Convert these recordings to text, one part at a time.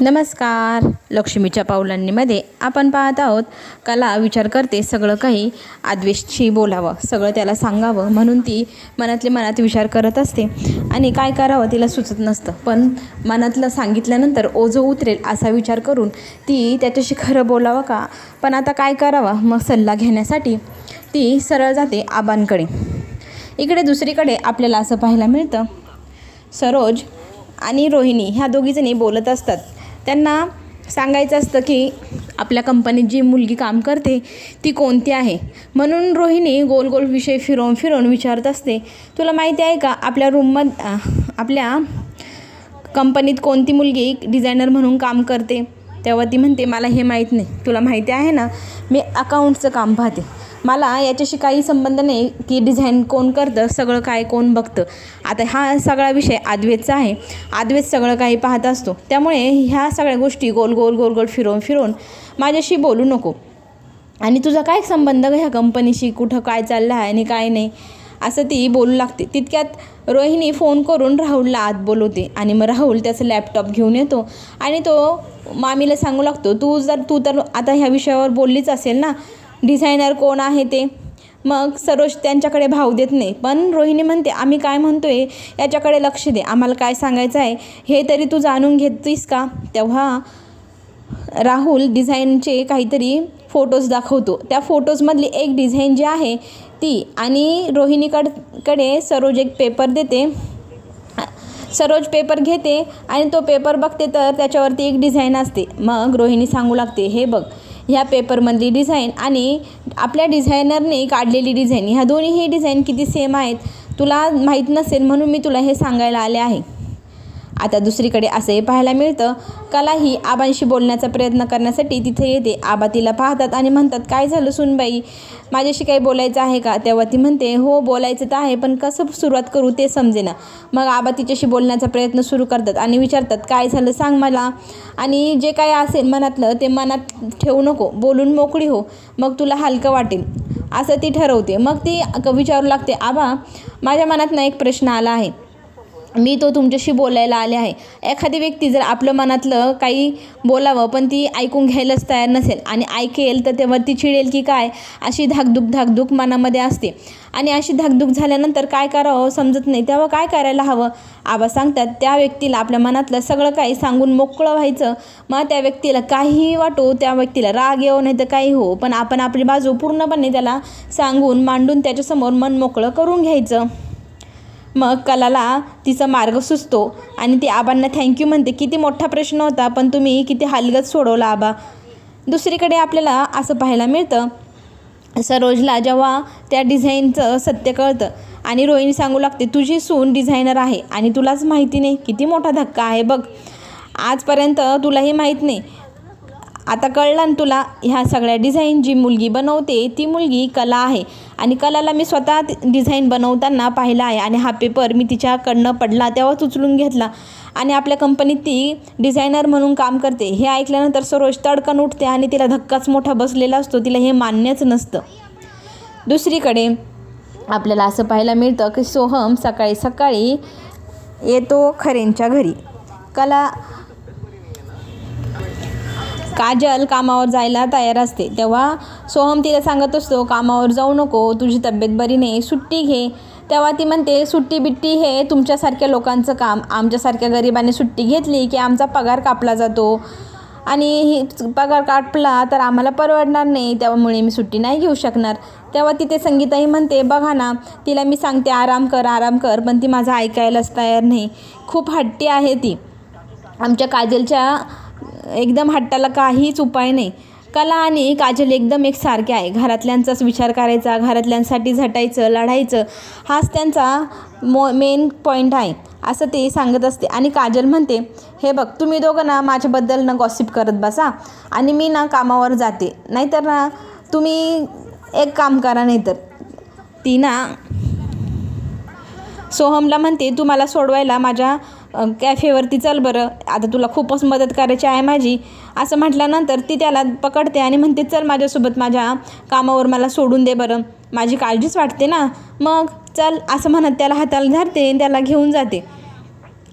नमस्कार. लक्ष्मीच्या पावलांनीमध्ये आपण पाहत आहोत कला विचार करते सगळं काही आद्वेशशी बोलावं सगळं त्याला सांगावं म्हणून ती मनातले मनात विचार करत असते. आणि काय करावं तिला सुचत नसतं. पण मनातलं सांगितल्यानंतर ओझं उतरेल असा विचार करून ती त्याच्याशी खरं बोलावं का? पण आता काय करावं? मग सल्ला घेण्यासाठी ती सरळ जाते आबांकडे. इकडे दुसरीकडे आपल्याला असं पाहायला मिळतं. सरोज आणि रोहिणी ह्या दोघीजणी बोलत असतात. त्यांना सांगायचं असतं की आपल्या कंपनीत जी मुलगी काम करते ती कोणती आहे? म्हणून रोहिणी गोल गोल विषय फिरवून फिरवून विचारत असते तुला माहिती आहे का आपल्या रूममध आपल्या कंपनीत कोणती मुलगी डिझायनर म्हणून काम करते? तेव्हा ती म्हणते मला हे माहीत नाही. तुला माहिती आहे ना मी अकाउंटचं काम पाहते. मला याच्याशी काही संबंध नाही की डिझाईन कोण करतं सगळं काय कोण बघतं. आता हा सगळा विषय आदवेचा आहे. आद्वेत सगळं काही पाहत असतो. त्यामुळे ह्या सगळ्या गोष्टी गोल गोल गोल गोल फिरवून फिरवून माझ्याशी बोलू नको. आणि तुझा काय संबंध ह्या कंपनीशी कुठं काय चाललं आहे आणि काय नाही? असं ती बोलू लागते. तितक्यात रोहिणी फोन करून राहुलला आत बोलवते. आणि मग राहुल त्याचं लॅपटॉप घेऊन येतो. आणि तो मामीला सांगू लागतो तू जर तू तर आता ह्या विषयावर बोललीच असेल ना डिझायनर कोण आहे ते? मग सरोज त्यांच्याकडे भाव देत नाही. पण रोहिणी म्हणते आम्ही काय म्हणतो आहे याच्याकडे लक्ष दे. आम्हाला काय सांगायचं आहे हे तरी तू जाणून घेतेस का? तेव्हा राहुल डिझाईनचे काहीतरी फोटोज दाखवतो. त्या फोटोजमधली एक डिझाईन जी आहे ती आणि रोहिणीकडकडे सरोज एक पेपर देते. सरोज पेपर घेते आणि तो पेपर बघते तर त्याच्यावरती एक डिझाईन असते. मग रोहिणी सांगू लागते हे बघ ह्या पेपरमधली डिझाईन आणि आपल्या डिझायनरने काढलेली डिझाईन. ह्या दोन्हीही डिझाईन किती सेम आहेत तुला माहीत नसेल म्हणून मी तुला हे सांगायला आले आहे. आता दुसरीकडे असंही पाहायला मिळतं. कला ही आबांशी बोलण्याचा प्रयत्न करण्यासाठी तिथे येते. आबा तिला पाहतात आणि म्हणतात काय झालं सुनबाई? माझ्याशी काही बोलायचं आहे का? तेव्हा ती म्हणते हो बोलायचं तर आहे पण कसं सुरुवात करू ते समजेना. मग आबा तिच्याशी बोलण्याचा प्रयत्न सुरू करतात आणि विचारतात काय झालं सांग मला? आणि जे काय असेल मनातलं ते मनात ठेवू नको. बोलून मोकळी हो. मग तुला हलकं वाटेल. असं ती ठरवते. मग ती विचारू लागते आबा माझ्या मनात ना एक प्रश्न आला आहे. मी तो तुमच्याशी बोलायला आले आहे. एखादी व्यक्ती जर आपलं मनातलं काही बोलावं पण ती ऐकून घ्यायलाच तयार नसेल आणि ऐकेल तर तेव्हा ती चिडेल की काय? अशी धाकधूक धाकधूक मनामध्ये असते. आणि अशी धाकधूक झाल्यानंतर काय करावं समजत नाही. तेव्हा काय करायला हवं? आबा सांगतात त्या व्यक्तीला आपल्या मनातलं सगळं काही सांगून मोकळं व्हायचं. मग त्या व्यक्तीला काहीही वाटो त्या व्यक्तीला राग येऊ नाही तर काही हो पण आपण आपली बाजू पूर्णपणे त्याला सांगून मांडून त्याच्यासमोर मन मोकळं करून घ्यायचं. मग कलाला तिचा मार्ग सुचतो. आणि ती आबांना थँक्यू म्हणते. किती मोठा प्रश्न होता पण तुम्ही किती हलगत सोडवला आबा. दुसरीकडे आपल्याला असं पाहायला मिळतं. सरोजला जेव्हा त्या डिझाईनचं सत्य कळतं. आणि रोहिणी सांगू लागते तुझी सून डिझायनर आहे आणि तुलाच माहिती नाही. किती मोठा धक्का आहे बघ. आजपर्यंत तुलाही माहीत नाही. आता कळलं ना तुला ह्या सगळ्या डिझाईन जी मुलगी बनवते ती मुलगी कला आहे. आणि कलाला मी स्वतः डिझाईन बनवताना पाहिला आहे. आणि हा पेपर मी तिच्याकडनं पडला तेव्हाच उचलून घेतला. आणि आपल्या कंपनीत ती डिझायनर म्हणून काम करते. हे ऐकल्यानंतर सरोज तडकन उठते आणि तिला धक्काच मोठा बसलेला असतो. तिला हे मान्यच नसतं. दुसरीकडे आपल्याला असं पाहायला मिळतं की सोहम सकाळी सकाळी येतो खरेंच्या घरी. कला काजल कामावर जायला तयार असते. तेव्हा सोहम तिला सांगत असतो कामावर जाऊ नको तुझी तब्येत बरी नाही सुट्टी घे. तेव्हा ती म्हणते सुट्टी बिट्टी हे तुमच्यासारख्या लोकांचं काम. आमच्यासारख्या गरिबाने सुट्टी घेतली की आमचा पगार कापला जातो. आणि ही पगार कापला तर आम्हाला परवडणार नाही त्यामुळे मी सुट्टी नाही घेऊ शकणार. तेव्हा तिथे संगीताही म्हणते बघा ना तिला मी सांगते आराम कर आराम कर पण ती माझं ऐकायलाच तयार नाही. खूप हट्टी आहे ती. आमच्या काजलच्या एकदम हट्टाला काहीच उपाय नाही. कला आणि काजल एकदम एक सारखे आहे. घरातल्यांचाच विचार करायचा घरातल्यांसाठी झटायचं लढायचं हाच त्यांचा मो मेन पॉईंट आहे. असं ते सांगत असते. आणि काजल म्हणते हे बघ तुम्ही दोघं ना माझ्याबद्दल ना गॉसिप करत बसा आणि मी ना कामावर जाते. नाहीतर ना तुम्ही एक काम करा नाहीतर. ती ना सोहमला म्हणते तुम्हाला सोडवायला माझ्या कॅफेवरती चल बरं. आता तुला खूपच मदत करायची आहे माझी. असं म्हटल्यानंतर ती त्याला पकडते आणि म्हणते चल माझ्यासोबत माझ्या कामावर मला सोडून दे बरं. माझी काळजीच वाटते ना. मग चल असं म्हणत त्याला हाताला धरते त्याला घेऊन जाते.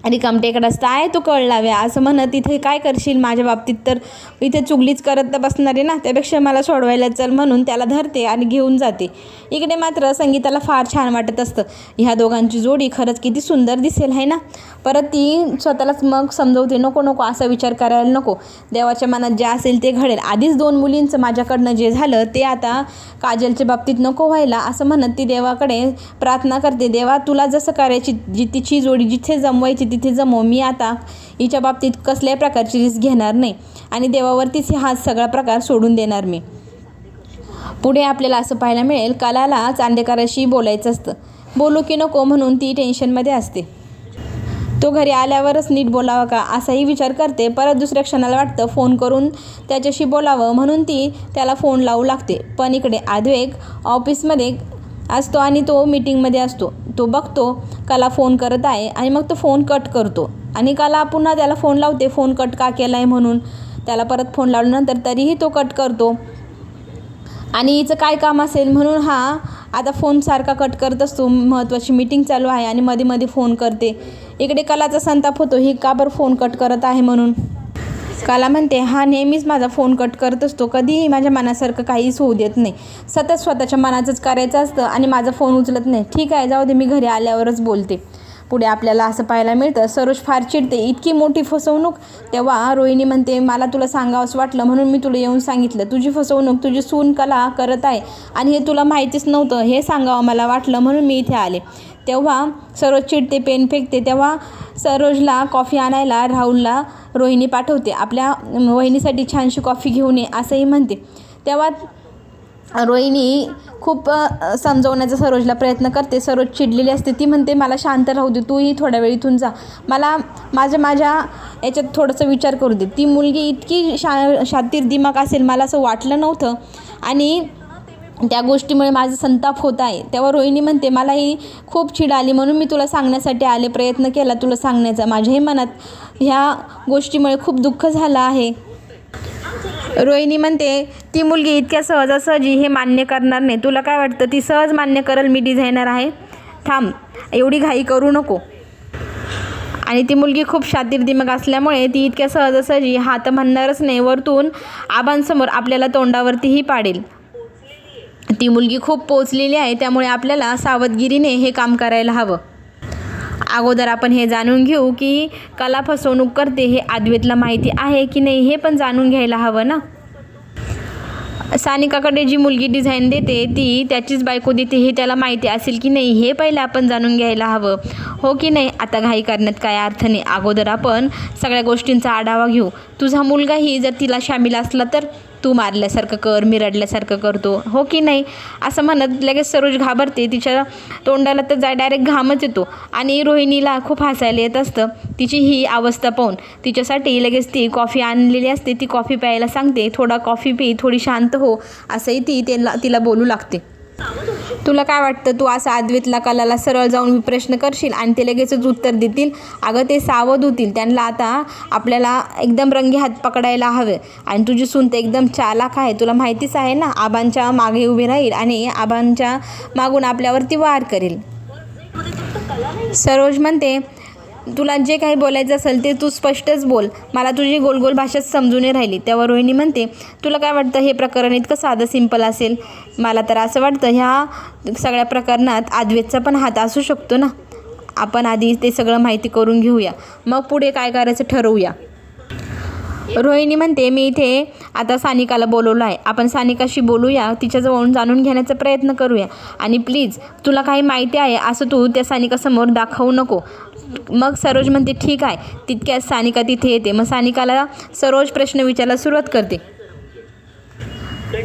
रिकामटेकडे असतं आहे तो कळ लाव्या असं म्हणत इथे काय करशील? माझ्या बाबतीत तर इथे चुगलीच करत तर बसणार आहे ना त्यापेक्षा मला सोडवायला चल म्हणून त्याला धरते आणि घेऊन जाते. इकडे मात्र संगीताला फार छान वाटत असतं. ह्या दोघांची जोडी खरंच किती सुंदर दिसेल आहे ना? परत ती स्वतःलाच मग समजवते नको नको असा विचार करायला नको. देवाच्या मनात जे असेल ते घडेल. आधीच दोन मुलींचं माझ्याकडनं जे झालं ते आता काजलच्या बाबतीत नको व्हायला असं म्हणत ती देवाकडे प्रार्थना करते देवा तुला जसं करायची जी तिची जोडी जिथे जमवायची तिथे जमव. मी आता हिच्या बाबतीत कसल्याही प्रकारची रिस्क घेणार नाही आणि देवावरतीच हा सगळा प्रकार सोडून देणार मी. पुढे आपल्याला असं पाहायला मिळेल कलाला चांदेकराशी बोलायचं असतं. बोलू की नको म्हणून ती टेन्शनमध्ये असते. तो घरी आल्यावरच नीट बोलावं का? असाही विचार करते. परत दुसऱ्या क्षणाला वाटतं फोन करून त्याच्याशी बोलावं म्हणून ती त्याला फोन लावू लागते. पण इकडे आद्वेक ऑफिसमध्ये असतो आणि तो मीटिंगमध्ये असतो. तो बघतो कला फोन करत आहे आणि मग तो फोन कट करतो. आणि कला पुन्हा त्याला फोन लावते. फोन कट का केला आहे म्हणून? त्याला परत फोन लावल्यानंतर तरीही तो कट करतो. आणि हिचं काय काम असेल म्हणून हा आता फोन सारखा कट करत असतो. महत्त्वाची मीटिंग चालू आहे आणि मध्ये मध्ये फोन करते. इकडे कलाचा संताप होतो. ही का बरं फोन कट करत आहे म्हणून? कला म्हणते हा नेहमीच माझा फोन कट करत असतो. कधीही माझ्या मनासारखं काहीच होऊ देत नाही. सतत स्वतःच्या मनाचंच करायचं असतं आणि माझा फोन उचलत नाही. ठीक आहे जाऊ दे मी घरी आल्यावरच बोलते. पुढे आपल्याला असं पाहायला मिळतं. सरोज फार चिडते. इतकी मोठी फसवणूक. तेव्हा रोहिणी म्हणते मला तुला सांगावंच वाटलं म्हणून मी तुला येऊन सांगितलं. तुझी फसवणूक तुझी सून कला करत आहे आणि हे तुला माहितीच नव्हतं. हे सांगावं मला वाटलं म्हणून मी इथे आले. तेव्हा सरोज चिडते पेन फेकते. तेव्हा सरोजला कॉफी आणायला राहुलला रोहिणी पाठवते. आपल्या वहिनीसाठी छानशी कॉफी घेऊन ये असंही म्हणते. तेव्हा रोहिणी खूप समजवण्याचा सरोजला प्रयत्न करते. सरोज चिडलेली असते. ती म्हणते मला शांत राहू दे. तूही थोड्या वेळ इथून जा. मला माझ्या माझ्या याच्यात थोडंसं विचार करू दे. ती मुलगी इतकी शा शातीर दिमाग असेल मला असं वाटलं नव्हतं. आणि त्या गोष्टीमुळे माझा संताप होत आहे. तेव्हा रोहिणी म्हणते मलाही खूप चिड आली. म्हणून मी तुला सांगण्यासाठी आले. प्रयत्न केला तुला सांगण्याचा. माझ्याही मनात ह्या गोष्टीमुळे खूप दुःख झालं आहे. रोहिणी म्हणते ती मुलगी इतक्या सहजासहजी हे मान्य करणार नाही. तुला काय वाटतं ती सहज मान्य करेल मी डिझायनर आहे? थांब एवढी घाई करू नको. आणि ती मुलगी खूप शातीर दिमग असल्यामुळे ती इतक्या सहजासहजी हात म्हणणारच नाही. वरतून आबांसमोर आपल्याला तोंडावरतीही पाडेल. ती मुलगी खूप पोचलेली आहे त्यामुळे आपल्याला सावधगिरीने हे काम करायला हवं. अगोदर आपण हे जाणून घेऊ की कला फसवणूक करते हे आद्वेतला माहिती आहे की नाही हे पण जाणून घ्यायला हवं ना? सानिकाकडे जी मुलगी डिझाईन देते ती त्याचीच बायको देते हे त्याला माहिती असेल की नाही हे पहिले आपण जाणून घ्यायला हवं. हो की नाही? आता घाई करण्यात काय अर्थ नाही. अगोदर आपण सगळ्या गोष्टींचा आढावा घेऊ. तुझा मुलगाही जर तिला शामिल असला तर? तू मारल्यासारखं कर मी रडल्यासारखं करतो. हो की नाही? असं म्हणत लगेच सरोज घाबरते. तिच्या तोंडाला तर जा डायरेक्ट घामच येतो. आणि रोहिणीला खूप हसायला येत असतं. तिची ही अवस्था पाहून तिच्यासाठी लगेच ती कॉफी आणलेली असते. ती कॉफी प्यायला सांगते थोडा कॉफी पी थोडी शांत हो. असंही ती त्याला तिला बोलू लागते. तुला काय वाटतं? तू असं आद्वितला कलाला सरळ जाऊन प्रश्न करशील आणि ते लगेचच उत्तर देतील? अगं ते सावध होतील. त्यांना आता आपल्याला एकदम रंगी हात पकडायला हवे. आणि तुझी सून ते एकदम चालाक आहे. तुला माहितीच आहे ना आबांच्या मागे उभी राहील आणि आबांच्या मागून आपल्यावरती वार करेल. सरोज म्हणते तुला जे काही बोलायचं असेल ते तू स्पष्टच बोल. मला तुझी गोलगोल भाषाच समजून नाही राहिली. तेव्हा रोहिणी म्हणते तुला काय वाटतं हे प्रकरण इतकं साधं सिंपल असेल? मला तर असं वाटतं ह्या सगळ्या प्रकरणात आद्वेतचा पण हात असू शकतो ना? आपण आधी ते सगळं माहिती करून घेऊया. मग पुढे काय करायचं ठरवूया. रोहिणी म्हणते मी इथे आता सानिकाला बोलवलं आहे. आपण सानिकाशी बोलूया तिच्याजवळून जाणून घेण्याचा प्रयत्न करूया. आणि प्लीज तुला काही माहिती आहे असं तू त्या सानिकासमोर दाखवू नको. मग सरोज म्हणते ठीक आहे. तितक्यात सानिका तिथे येते. मग सानिकाला सरोज प्रश्न विचारायला सुरुवात करते.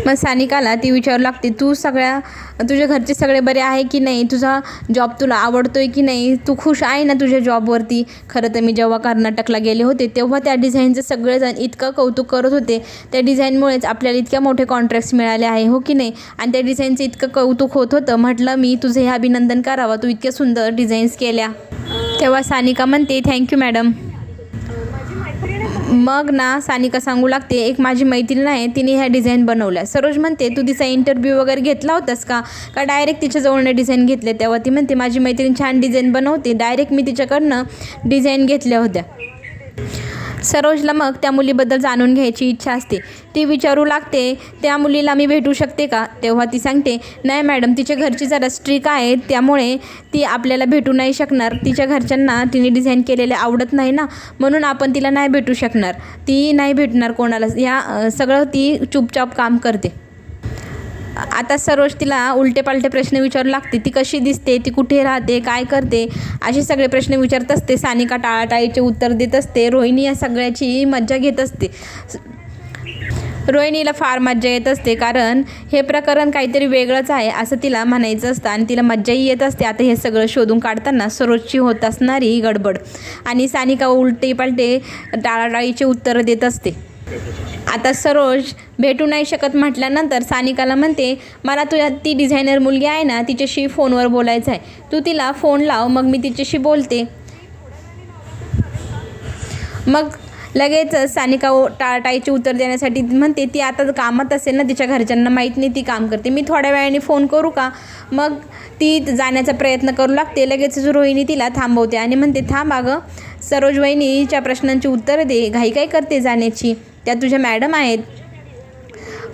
मग सानिकाला ती विचारू लागते तू सगळ्या तुझ्या घरचे सगळे बरे आहे की नाही? तुझा जॉब तुला आवडतोय की नाही? तू खुश आहे ना तुझ्या जॉबवरती खरं तर मी जेव्हा कर्नाटकला गेले होते तेव्हा त्या डिझाईनचं सगळेजण इतकं कौतुक करत होते. त्या डिझाईनमुळेच आपल्याला इतक्या मोठे कॉन्ट्रॅक्ट्स मिळाले आहे हो की नाही? आणि त्या डिझाईनचं इतकं कौतुक होत होतं. म्हटलं मी तुझे हे अभिनंदन करावं. तू इतक्या सुंदर डिझाईन्स केल्या. तेव्हा सानिका म्हणते थँक्यू मॅडम मग ना सानिका सांगू लागते एक माझी मैत्रीण आहे तिने ह्या डिझाईन बनवल्या. सरोज म्हणते तू तिचा इंटरव्ह्यू वगैरे घेतला होतास का? का डायरेक्ट तिच्याजवळनं डिझाईन घेतले तेव्हा ती म्हणते माझी मैत्रीण छान डिझाईन बनवते डायरेक्ट मी तिच्याकडनं डिझाईन घेतल्या होत्या. सरोजला मग त्या मुलीबद्दल जाणून घ्यायची इच्छा असते. ती विचारू लागते त्या मुलीला मी भेटू शकते का? तेव्हा ती सांगते नाही मॅडम तिच्या घरची जरा स्ट्रिक आहे त्यामुळे ती आपल्याला भेटू नाही शकणार. तिच्या घरच्यांना तिने डिझाईन केलेले आवडत नाही ना म्हणून आपण तिला नाही भेटू शकणार. ती नाही भेटणार कोणाला. या सगळं ती चुपचाप काम करते. आता सरोज तिला उलटे पालटे प्रश्न विचारू लागते ती कशी दिसते? ती कुठे राहते? काय करते? असे सगळे प्रश्न विचारत असते. सानिका टाळाटाळीचे उत्तर देत असते. रोहिणी या सगळ्याची मज्जा घेत असते. रोहिणीला फार मज्जा येत असते कारण हे प्रकरण काहीतरी वेगळंच आहे असं तिला म्हणायचं असतं आणि तिला मज्जाही येत असते. आता हे सगळं शोधून काढताना सरोजची होत असणारी गडबड आणि सानिका उलटे पालटे टाळाटाळीचे उत्तरं देत असते. आता सरोज भेटू नाही शकत म्हटल्यानंतर सानिकाला म्हणते मला तुझ्या ती डिझायनर मुलगी आहे ना तिच्याशी फोनवर बोलायचं आहे. तू तिला फोन लाव मग मी तिच्याशी बोलते. मग लगेच सानिका ओ- उत्तर देण्यासाठी म्हणते ती आता कामात असेल ना तिच्या घरच्यांना माहीत नाही ती काम करते. मी थोड्या वेळाने फोन करू का? मग ती जाण्याचा प्रयत्न करू लागते. लगेच रोहिणी तिला थांबवते आणि म्हणते थांब अगं सरोज वहिनीच्या प्रश्नांची उत्तरं दे. घाई काय करते जाण्याची? त्या तुझ्या मॅडम आहेत.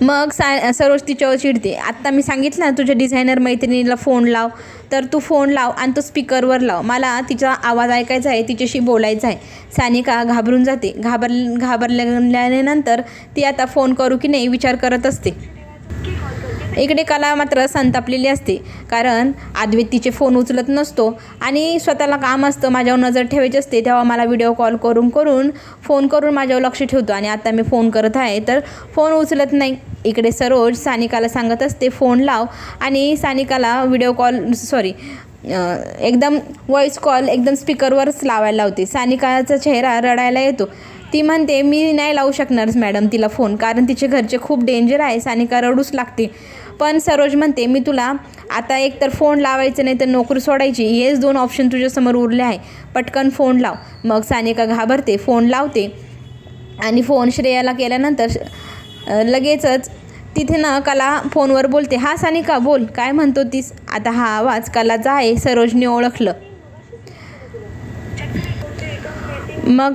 मग सा सरोज तिच्यावर चिडते. आत्ता मी सांगितलं ना तुझ्या डिझायनर मैत्रिणीला फोन लाव. तर तू फोन लाव आणि तो स्पीकरवर लाव. मला तिचा आवाज ऐकायचा आहे तिच्याशी बोलायचं आहे. सानिका घाबरून जाते. घाबर घाबरल्यानंतर ती आता फोन करू की नाही विचार करत असते. इकडे कला मात्र संतापलेली असते. कारण आद्वित तिचे फोन उचलत नसतो आणि स्वतःला काम असतं माझ्यावर नजर ठेवायची असते तेव्हा मला व्हिडिओ कॉल करून करून फोन करून माझ्यावर लक्ष ठेवतो. आणि आता मी फोन करत आहे तर फोन उचलत नाही. इकडे सरोज सानिकाला सांगत असते फोन लाव. आणि सानिकाला व्हिडिओ कॉल सॉरी एकदम व्हॉईस कॉल एकदम स्पीकरवरच लावायला लावते. सानिकाचा चेहरा रडायला येतो. ती म्हणते मी नाही लावू शकणार मॅडम तिला फोन कारण तिचे घरचे खूप डेंजर आहे. सानिका रडूच लागते. पण सरोज म्हणते मी तुला आता एक तर फोन लावायचं नाही तर नोकरी सोडायची हेच दोन ऑप्शन तुझ्यासमोर उरले आहे. पटकन फोन लाव. मग सानिका घाबरते फोन लावते आणि फोन श्रेयाला केल्यानंतर लगेचच तिथे ना कला फोनवर बोलते हा सानिका बोल काय म्हणतो तीस? आता हा आवाज कलाचा आहे सरोजने ओळखलं. मग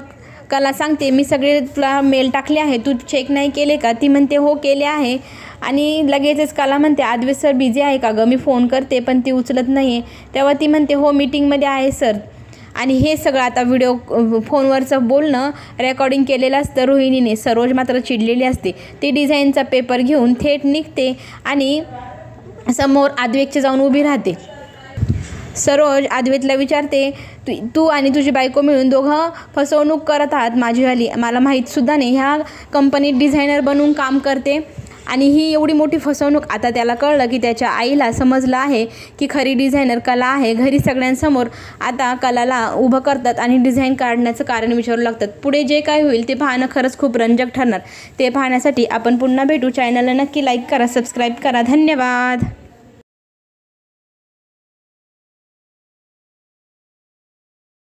कला सांगते मी सगळे तुला मेल टाकले आहे तू चेक नाही केले का? ती म्हणते हो केले आहे. आणि लगेचच काला म्हणते आदवे सर बिझी आहे का गं? मी फोन करते पण ती उचलत नाही आहे तेव्हा ती म्हणते हो मीटिंगमध्ये आहे सर आणि हे सगळं आता व्हिडिओ फोनवरचं बोलणं रेकॉर्डिंग केलेलं असतं रोहिणीने. सरोज मात्र चिडलेली असते. ती डिझाईनचा पेपर घेऊन थेट निघते आणि समोर आद्वेकचे जाऊन उभी राहते. सरोज आद्वेतला विचारते तू तू आणि तुझी बायको मिळून दोघं फसवणूक करत आहात? माझीवाली मला माहीतसुद्धा नाही. ह्या कंपनीत डिझायनर बनून काम करते. आणि ही एवढी मोठी फसवणूक आता त्याला कळलं की त्याच्या आईला समजलं आहे की खरी डिझायनर कला आहे. घरी सगळ्यांसमोर आता कलाला उभं करतात आणि डिझाईन काढण्याचं कारण विचारू लागतात. पुढे जे काय होईल ते पाहणं खरंच खूप रंजक ठरणार. ते पाहण्यासाठी आपण पुन्हा भेटू. चॅनलला नक्की लाईक करा सबस्क्राईब करा. धन्यवाद!